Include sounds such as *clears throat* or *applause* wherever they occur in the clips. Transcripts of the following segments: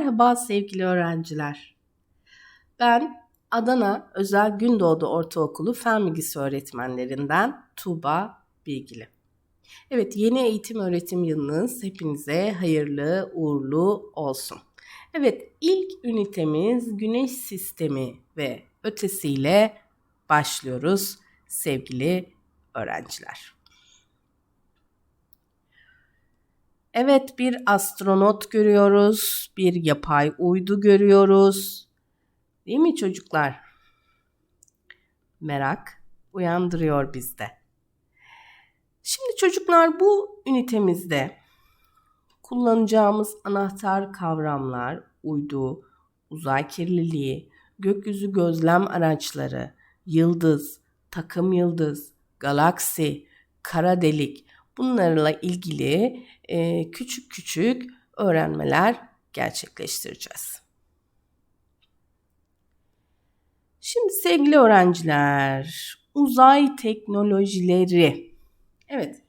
Merhaba sevgili öğrenciler. Ben Adana Özel Gündoğdu Ortaokulu Fen Bilgisi öğretmenlerinden Tuğba Bilgili. Evet yeni eğitim öğretim yılınız hepinize hayırlı uğurlu olsun. Evet ilk ünitemiz Güneş Sistemi ve ötesiyle başlıyoruz sevgili öğrenciler. Evet bir astronot görüyoruz, bir yapay uydu görüyoruz. Değil mi çocuklar? Merak uyandırıyor bizde. Şimdi çocuklar bu ünitemizde kullanacağımız anahtar kavramlar uydu, uzay kirliliği, gökyüzü gözlem araçları, yıldız, takım yıldız, galaksi, kara delik bunlarla ilgili e, küçük küçük öğrenmeler gerçekleştireceğiz. Şimdi sevgili öğrenciler, uzay teknolojileri. Evet,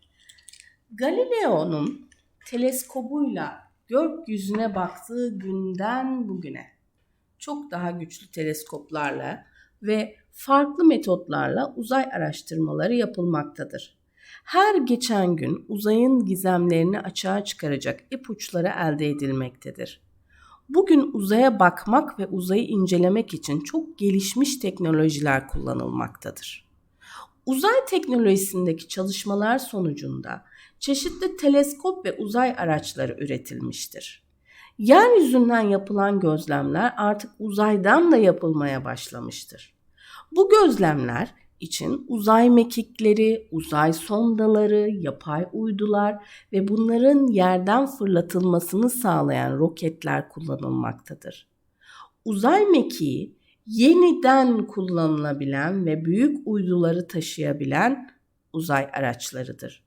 Galileo'nun teleskobuyla gökyüzüne baktığı günden bugüne çok daha güçlü teleskoplarla ve farklı metotlarla uzay araştırmaları yapılmaktadır. Her geçen gün uzayın gizemlerini açığa çıkaracak ipuçları elde edilmektedir. Bugün uzaya bakmak ve uzayı incelemek için çok gelişmiş teknolojiler kullanılmaktadır. Uzay teknolojisindeki çalışmalar sonucunda çeşitli teleskop ve uzay araçları üretilmiştir. Yeryüzünden yapılan gözlemler artık uzaydan da yapılmaya başlamıştır. Bu gözlemler için uzay mekikleri, uzay sondaları, yapay uydular ve bunların yerden fırlatılmasını sağlayan roketler kullanılmaktadır. Uzay mekiği yeniden kullanılabilen ve büyük uyduları taşıyabilen uzay araçlarıdır.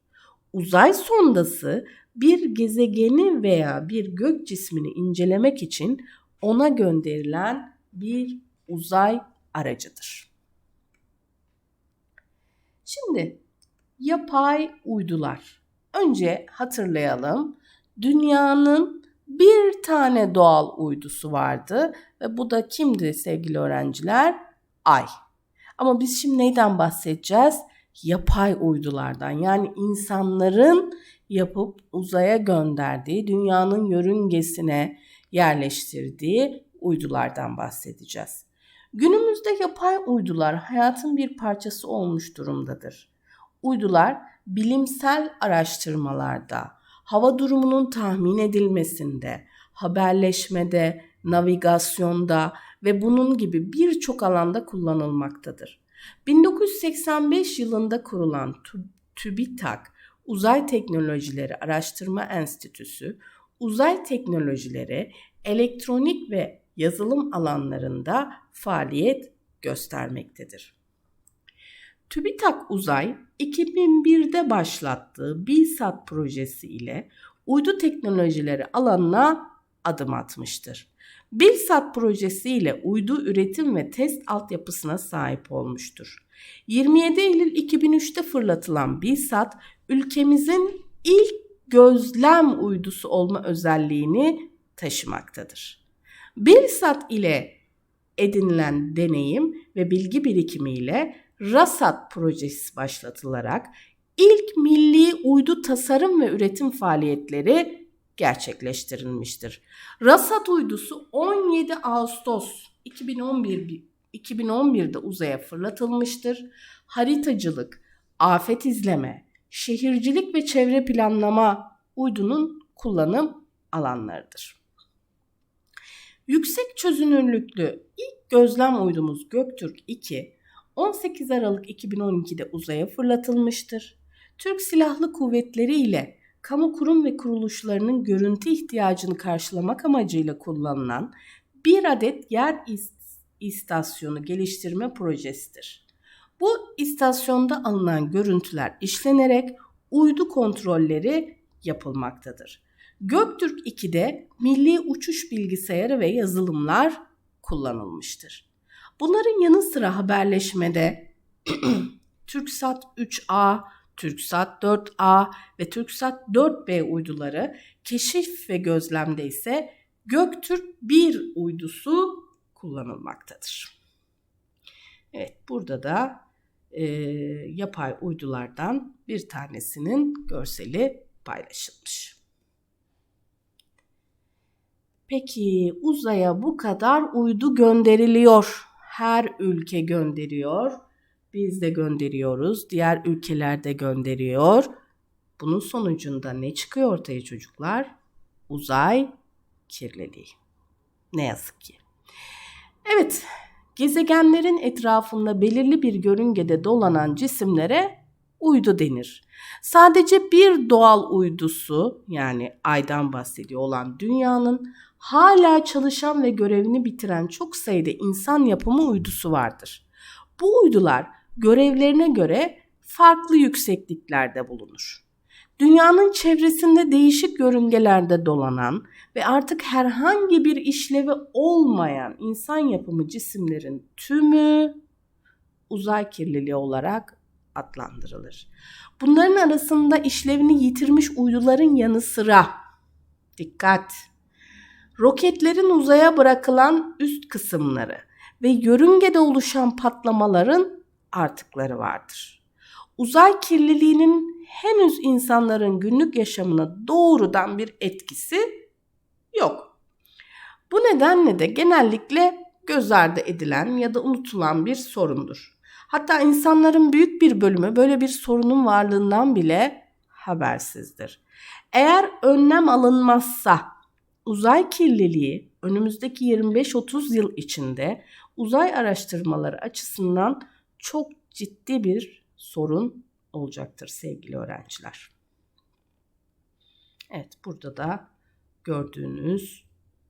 Uzay sondası bir gezegeni veya bir gök cismini incelemek için ona gönderilen bir uzay aracıdır. Şimdi yapay uydular. Önce hatırlayalım. Dünyanın bir tane doğal uydusu vardı ve bu da kimdi sevgili öğrenciler? Ay. Ama biz şimdi neyden bahsedeceğiz? Yapay uydulardan yani insanların yapıp uzaya gönderdiği, dünyanın yörüngesine yerleştirdiği uydulardan bahsedeceğiz. Günümüzde yapay uydular hayatın bir parçası olmuş durumdadır. Uydular bilimsel araştırmalarda, hava durumunun tahmin edilmesinde, haberleşmede, navigasyonda ve bunun gibi birçok alanda kullanılmaktadır. 1985 yılında kurulan TÜBİTAK Uzay Teknolojileri Araştırma Enstitüsü, uzay teknolojileri, elektronik ve yazılım alanlarında faaliyet göstermektedir. TÜBİTAK Uzay 2001'de başlattığı BİSAT projesi ile uydu teknolojileri alanına adım atmıştır. BİSAT projesi ile uydu üretim ve test altyapısına sahip olmuştur. 27 Eylül 2003'te fırlatılan BİSAT ülkemizin ilk gözlem uydusu olma özelliğini taşımaktadır. BİSAT ile edinilen deneyim ve bilgi birikimiyle RASAT projesi başlatılarak ilk milli uydu tasarım ve üretim faaliyetleri gerçekleştirilmiştir. RASAT uydusu 17 Ağustos 2011 2011'de uzaya fırlatılmıştır. Haritacılık, afet izleme, şehircilik ve çevre planlama uydunun kullanım alanlarıdır. Yüksek çözünürlüklü ilk gözlem uydumuz Göktürk 2 18 Aralık 2012'de uzaya fırlatılmıştır. Türk Silahlı Kuvvetleri ile kamu kurum ve kuruluşlarının görüntü ihtiyacını karşılamak amacıyla kullanılan bir adet yer istasyonu geliştirme projesidir. Bu istasyonda alınan görüntüler işlenerek uydu kontrolleri yapılmaktadır. Göktürk 2'de milli uçuş bilgisayarı ve yazılımlar kullanılmıştır. Bunların yanı sıra haberleşmede *clears throat* TürkSat 3A, TürkSat 4A ve TürkSat 4B uyduları keşif ve gözlemde ise Göktürk 1 uydusu kullanılmaktadır. Evet burada da e, yapay uydulardan bir tanesinin görseli paylaşılmış. Peki uzaya bu kadar uydu gönderiliyor. Her ülke gönderiyor. Biz de gönderiyoruz. Diğer ülkeler de gönderiyor. Bunun sonucunda ne çıkıyor ortaya çocuklar? Uzay kirliliği. Ne yazık ki. Evet, gezegenlerin etrafında belirli bir yörüngede dolanan cisimlere uydu denir. Sadece bir doğal uydusu yani aydan bahsediyor olan dünyanın hala çalışan ve görevini bitiren çok sayıda insan yapımı uydusu vardır. Bu uydular görevlerine göre farklı yüksekliklerde bulunur. Dünyanın çevresinde değişik yörüngelerde dolanan ve artık herhangi bir işlevi olmayan insan yapımı cisimlerin tümü uzay kirliliği olarak adlandırılır. Bunların arasında işlevini yitirmiş uyduların yanı sıra dikkat roketlerin uzaya bırakılan üst kısımları ve yörüngede oluşan patlamaların artıkları vardır. Uzay kirliliğinin henüz insanların günlük yaşamına doğrudan bir etkisi yok. Bu nedenle de genellikle göz ardı edilen ya da unutulan bir sorundur. Hatta insanların büyük bir bölümü böyle bir sorunun varlığından bile habersizdir. Eğer önlem alınmazsa uzay kirliliği önümüzdeki 25-30 yıl içinde uzay araştırmaları açısından çok ciddi bir sorun olacaktır sevgili öğrenciler. Evet burada da gördüğünüz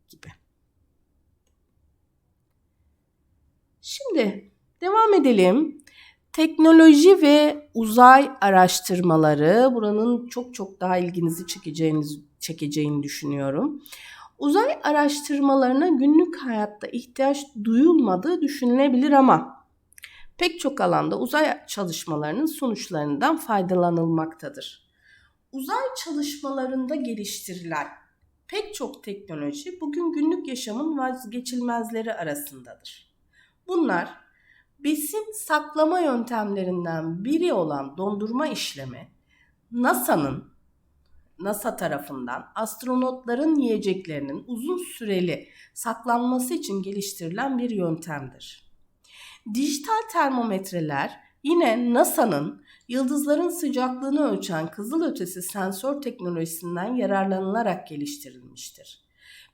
gibi. Şimdi devam edelim. Teknoloji ve uzay araştırmaları buranın çok çok daha ilginizi çekeceğiniz çekeceğini düşünüyorum. Uzay araştırmalarına günlük hayatta ihtiyaç duyulmadığı düşünülebilir ama pek çok alanda uzay çalışmalarının sonuçlarından faydalanılmaktadır. Uzay çalışmalarında geliştirilen pek çok teknoloji bugün günlük yaşamın vazgeçilmezleri arasındadır. Bunlar besin saklama yöntemlerinden biri olan dondurma işlemi NASA'nın NASA tarafından astronotların yiyeceklerinin uzun süreli saklanması için geliştirilen bir yöntemdir. Dijital termometreler yine NASA'nın yıldızların sıcaklığını ölçen kızılötesi sensör teknolojisinden yararlanılarak geliştirilmiştir.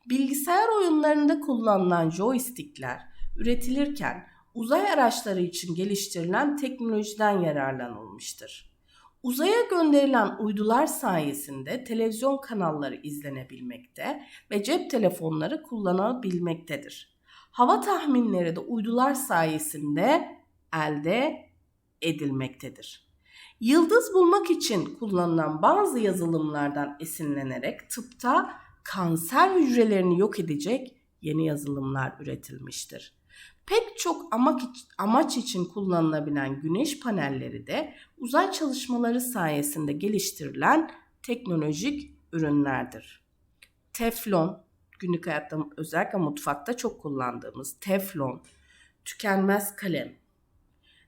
Bilgisayar oyunlarında kullanılan joystickler üretilirken uzay araçları için geliştirilen teknolojiden yararlanılmıştır. Uzaya gönderilen uydular sayesinde televizyon kanalları izlenebilmekte ve cep telefonları kullanabilmektedir. Hava tahminleri de uydular sayesinde elde edilmektedir. Yıldız bulmak için kullanılan bazı yazılımlardan esinlenerek tıpta kanser hücrelerini yok edecek yeni yazılımlar üretilmiştir. Pek çok amaç için kullanılabilen güneş panelleri de uzay çalışmaları sayesinde geliştirilen teknolojik ürünlerdir. Teflon, günlük hayatta özellikle mutfakta çok kullandığımız teflon, tükenmez kalem,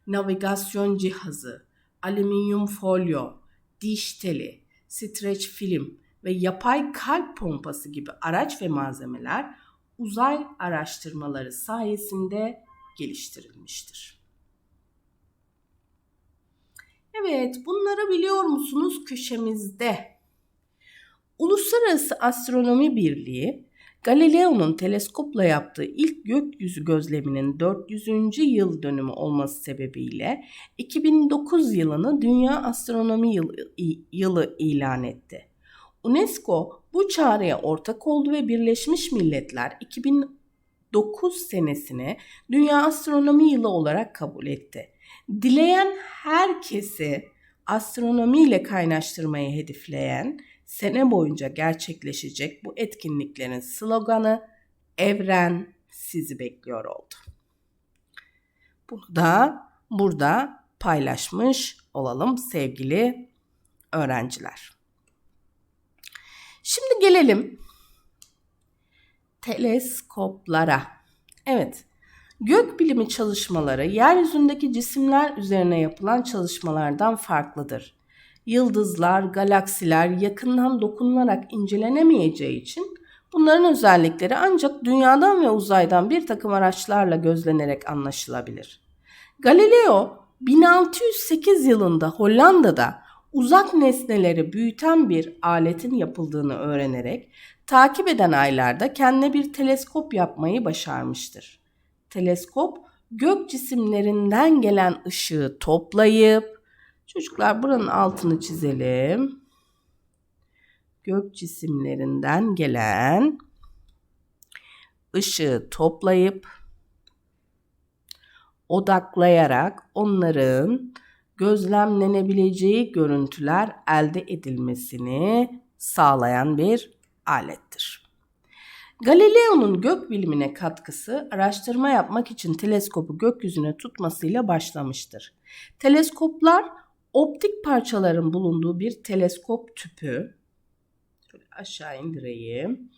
navigasyon cihazı, alüminyum folyo, diş teli, streç film ve yapay kalp pompası gibi araç ve malzemeler uzay araştırmaları sayesinde geliştirilmiştir. Evet, bunları biliyor musunuz köşemizde? Uluslararası Astronomi Birliği, Galileo'nun teleskopla yaptığı ilk gökyüzü gözleminin 400. yıl dönümü olması sebebiyle 2009 yılını Dünya Astronomi Yılı, ilan etti. UNESCO bu çağrıya ortak oldu ve Birleşmiş Milletler 2009 senesini Dünya Astronomi Yılı olarak kabul etti. Dileyen herkesi astronomiyle kaynaştırmayı hedefleyen sene boyunca gerçekleşecek bu etkinliklerin sloganı Evren sizi bekliyor oldu. Bunu da burada paylaşmış olalım sevgili öğrenciler. Şimdi gelelim teleskoplara. Evet, gök bilimi çalışmaları yeryüzündeki cisimler üzerine yapılan çalışmalardan farklıdır. Yıldızlar, galaksiler yakından dokunularak incelenemeyeceği için bunların özellikleri ancak dünyadan ve uzaydan bir takım araçlarla gözlenerek anlaşılabilir. Galileo 1608 yılında Hollanda'da uzak nesneleri büyüten bir aletin yapıldığını öğrenerek takip eden aylarda kendine bir teleskop yapmayı başarmıştır. Teleskop gök cisimlerinden gelen ışığı toplayıp çocuklar buranın altını çizelim. Gök cisimlerinden gelen ışığı toplayıp odaklayarak onların gözlemlenebileceği görüntüler elde edilmesini sağlayan bir alettir. Galileo'nun gök bilimine katkısı araştırma yapmak için teleskopu gökyüzüne tutmasıyla başlamıştır. Teleskoplar optik parçaların bulunduğu bir teleskop tüpü. Şöyle aşağı indireyim.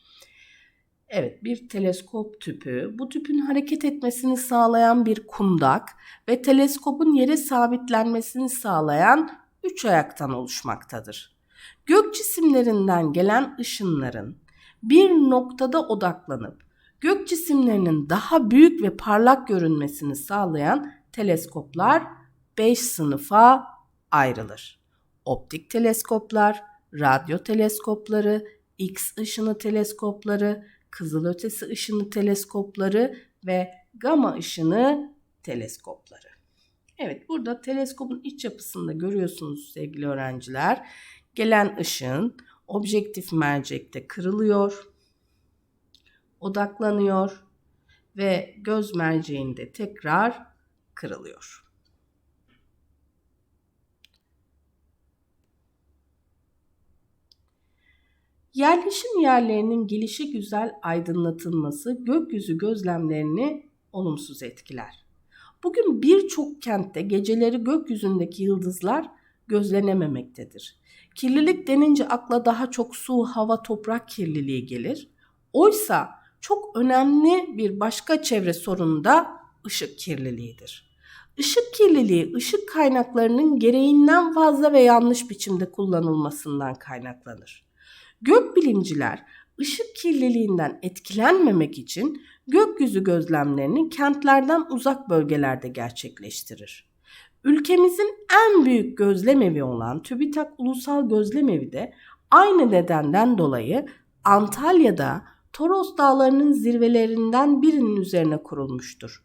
Evet bir teleskop tüpü. Bu tüpün hareket etmesini sağlayan bir kundak ve teleskopun yere sabitlenmesini sağlayan üç ayaktan oluşmaktadır. Gök cisimlerinden gelen ışınların bir noktada odaklanıp gök cisimlerinin daha büyük ve parlak görünmesini sağlayan teleskoplar 5 sınıfa ayrılır. Optik teleskoplar, radyo teleskopları, X ışını teleskopları, kızılötesi ışını teleskopları ve gama ışını teleskopları. Evet burada teleskopun iç yapısında görüyorsunuz sevgili öğrenciler. Gelen ışın objektif mercekte kırılıyor, odaklanıyor ve göz merceğinde tekrar kırılıyor. Yerleşim yerlerinin gelişi güzel aydınlatılması gökyüzü gözlemlerini olumsuz etkiler. Bugün birçok kentte geceleri gökyüzündeki yıldızlar gözlenememektedir. Kirlilik denince akla daha çok su, hava, toprak kirliliği gelir. Oysa çok önemli bir başka çevre sorunu da ışık kirliliğidir. Işık kirliliği ışık kaynaklarının gereğinden fazla ve yanlış biçimde kullanılmasından kaynaklanır. Gökbilimciler ışık kirliliğinden etkilenmemek için gökyüzü gözlemlerini kentlerden uzak bölgelerde gerçekleştirir. Ülkemizin en büyük gözlemevi olan TÜBİTAK Ulusal Gözlemevi de aynı nedenden dolayı Antalya'da Toros Dağları'nın zirvelerinden birinin üzerine kurulmuştur.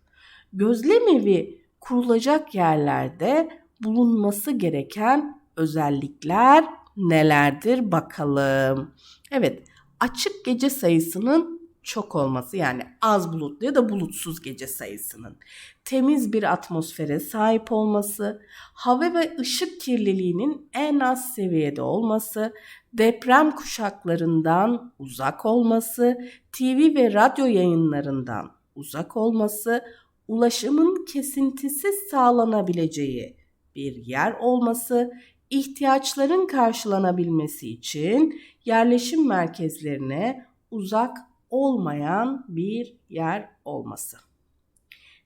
Gözlemevi kurulacak yerlerde bulunması gereken özellikler nelerdir bakalım. Evet açık gece sayısının çok olması yani az bulutlu ya da bulutsuz gece sayısının temiz bir atmosfere sahip olması, hava ve ışık kirliliğinin en az seviyede olması, deprem kuşaklarından uzak olması, TV ve radyo yayınlarından uzak olması, ulaşımın kesintisiz sağlanabileceği bir yer olması, ihtiyaçların karşılanabilmesi için yerleşim merkezlerine uzak olmayan bir yer olması.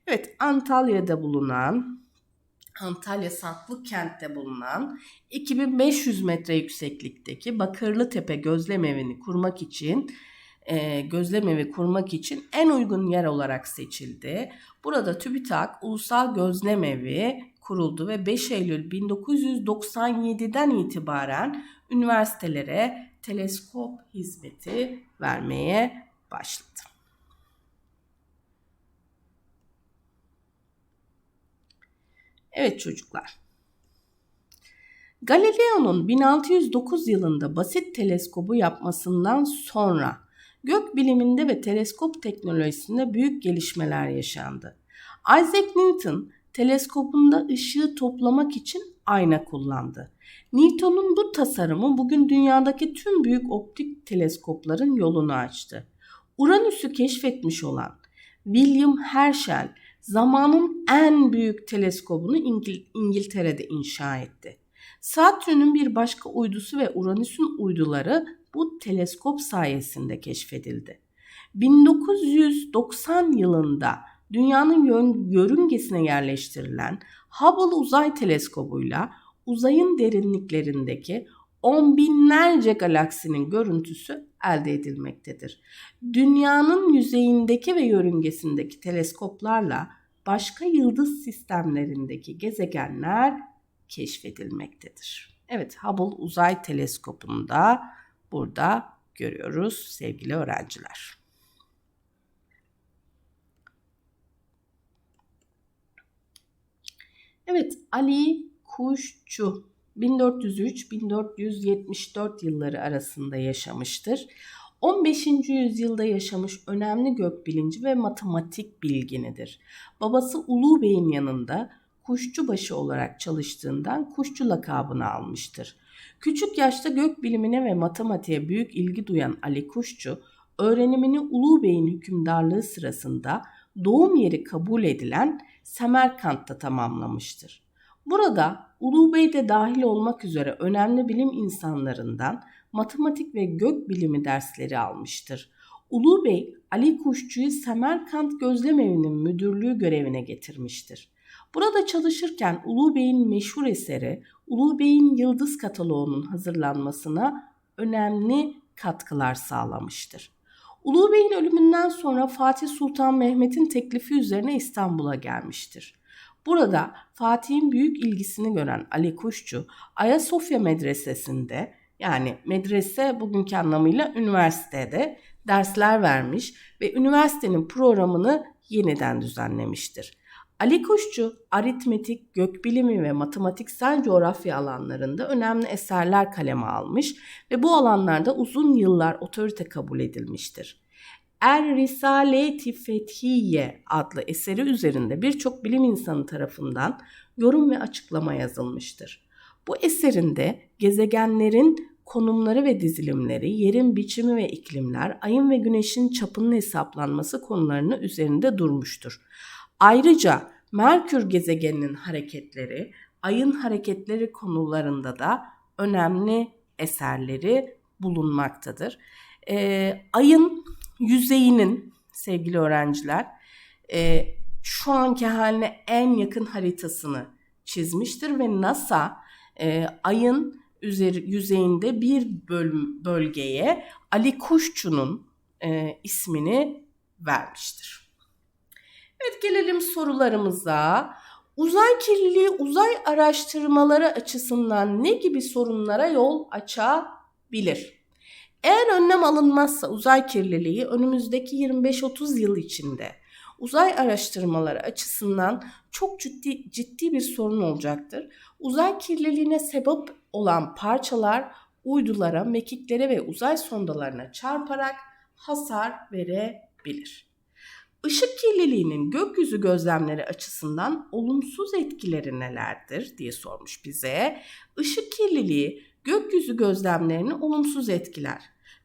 Evet, Antalya'da bulunan Antalya Saklı Kent'te bulunan 2500 metre yükseklikteki Bakırlı Tepe Gözlem Evi'ni kurmak için e, gözlem evi kurmak için en uygun yer olarak seçildi. Burada TÜBİTAK Ulusal Gözlem Evi kuruldu ve 5 Eylül 1997'den itibaren üniversitelere teleskop hizmeti vermeye başladı. Evet çocuklar. Galileo'nun 1609 yılında basit teleskobu yapmasından sonra gök biliminde ve teleskop teknolojisinde büyük gelişmeler yaşandı. Isaac Newton teleskopunda ışığı toplamak için ayna kullandı. Newton'un bu tasarımı bugün dünyadaki tüm büyük optik teleskopların yolunu açtı. Uranüs'ü keşfetmiş olan William Herschel zamanın en büyük teleskobunu İngil- İngiltere'de inşa etti. Satürn'ün bir başka uydusu ve Uranüs'ün uyduları bu teleskop sayesinde keşfedildi. 1990 yılında dünyanın yön- yörüngesine yerleştirilen Hubble Uzay Teleskobu'yla uzayın derinliklerindeki on binlerce galaksinin görüntüsü elde edilmektedir. Dünyanın yüzeyindeki ve yörüngesindeki teleskoplarla başka yıldız sistemlerindeki gezegenler keşfedilmektedir. Evet, Hubble Uzay Teleskobu'nda burada görüyoruz sevgili öğrenciler. Evet, Ali Kuşçu 1403-1474 yılları arasında yaşamıştır. 15. yüzyılda yaşamış önemli gökbilimci ve matematik bilginidir. Babası Ulu Bey'in yanında kuşçubaşı olarak çalıştığından kuşçu lakabını almıştır. Küçük yaşta gökbilimine ve matematiğe büyük ilgi duyan Ali Kuşçu, öğrenimini Ulu Bey'in hükümdarlığı sırasında doğum yeri kabul edilen Semerkant'ta tamamlamıştır. Burada Ulu de dahil olmak üzere önemli bilim insanlarından matematik ve gök bilimi dersleri almıştır. Ulu Bey, Ali Kuşçu'yu Semerkant Gözlem Evi'nin müdürlüğü görevine getirmiştir. Burada çalışırken Ulu Bey'in meşhur eseri Ulu Bey'in Yıldız Kataloğu'nun hazırlanmasına önemli katkılar sağlamıştır. Ulu Bey'in ölümünden sonra Fatih Sultan Mehmet'in teklifi üzerine İstanbul'a gelmiştir. Burada Fatih'in büyük ilgisini gören Ali Kuşçu Ayasofya Medresesi'nde yani medrese bugünkü anlamıyla üniversitede dersler vermiş ve üniversitenin programını yeniden düzenlemiştir. Ali Kuşçu aritmetik, gökbilimi ve matematiksel coğrafya alanlarında önemli eserler kaleme almış ve bu alanlarda uzun yıllar otorite kabul edilmiştir. Er Risaleti Fethiye adlı eseri üzerinde birçok bilim insanı tarafından yorum ve açıklama yazılmıştır. Bu eserinde gezegenlerin konumları ve dizilimleri, yerin biçimi ve iklimler, ayın ve güneşin çapının hesaplanması konularını üzerinde durmuştur. Ayrıca Merkür gezegeninin hareketleri, ayın hareketleri konularında da önemli eserleri bulunmaktadır. Ee, ayın yüzeyinin sevgili öğrenciler e, şu anki haline en yakın haritasını çizmiştir ve NASA e, ayın üzeri, yüzeyinde bir bölüm, bölgeye Ali Kuşçu'nun e, ismini vermiştir. Evet gelelim sorularımıza. Uzay kirliliği uzay araştırmaları açısından ne gibi sorunlara yol açabilir? Eğer önlem alınmazsa uzay kirliliği önümüzdeki 25-30 yıl içinde uzay araştırmaları açısından çok ciddi ciddi bir sorun olacaktır. Uzay kirliliğine sebep olan parçalar uydulara, mekiklere ve uzay sondalarına çarparak hasar verebilir. Işık kirliliğinin gökyüzü gözlemleri açısından olumsuz etkileri nelerdir diye sormuş bize. Işık kirliliği gökyüzü gözlemlerini olumsuz etkiler.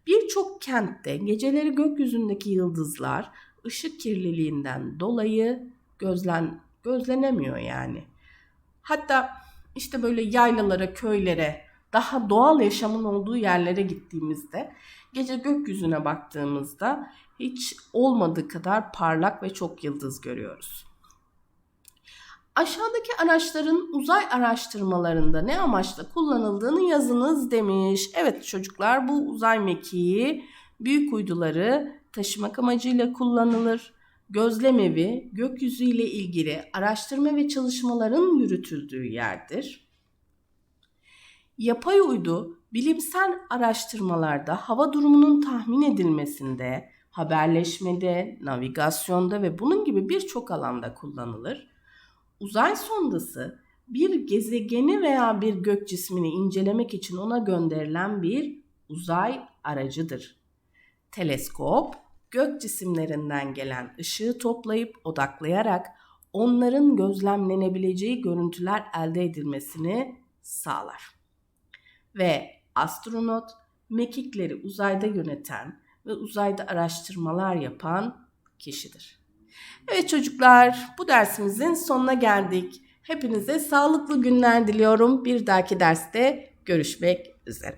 Birçok kentte geceleri gökyüzündeki yıldızlar ışık kirliliğinden dolayı gözlen gözlenemiyor yani. Hatta işte böyle yaylalara, köylere, daha doğal yaşamın olduğu yerlere gittiğimizde gece gökyüzüne baktığımızda hiç olmadığı kadar parlak ve çok yıldız görüyoruz. Aşağıdaki araçların uzay araştırmalarında ne amaçla kullanıldığını yazınız demiş. Evet çocuklar bu uzay mekiği büyük uyduları taşımak amacıyla kullanılır. Gözlem evi gökyüzü ile ilgili araştırma ve çalışmaların yürütüldüğü yerdir. Yapay uydu bilimsel araştırmalarda hava durumunun tahmin edilmesinde, haberleşmede, navigasyonda ve bunun gibi birçok alanda kullanılır. Uzay sondası bir gezegeni veya bir gök cismini incelemek için ona gönderilen bir uzay aracıdır. Teleskop gök cisimlerinden gelen ışığı toplayıp odaklayarak onların gözlemlenebileceği görüntüler elde edilmesini sağlar. Ve astronot mekikleri uzayda yöneten ve uzayda araştırmalar yapan kişidir. Evet çocuklar, bu dersimizin sonuna geldik. Hepinize sağlıklı günler diliyorum. Bir dahaki derste görüşmek üzere.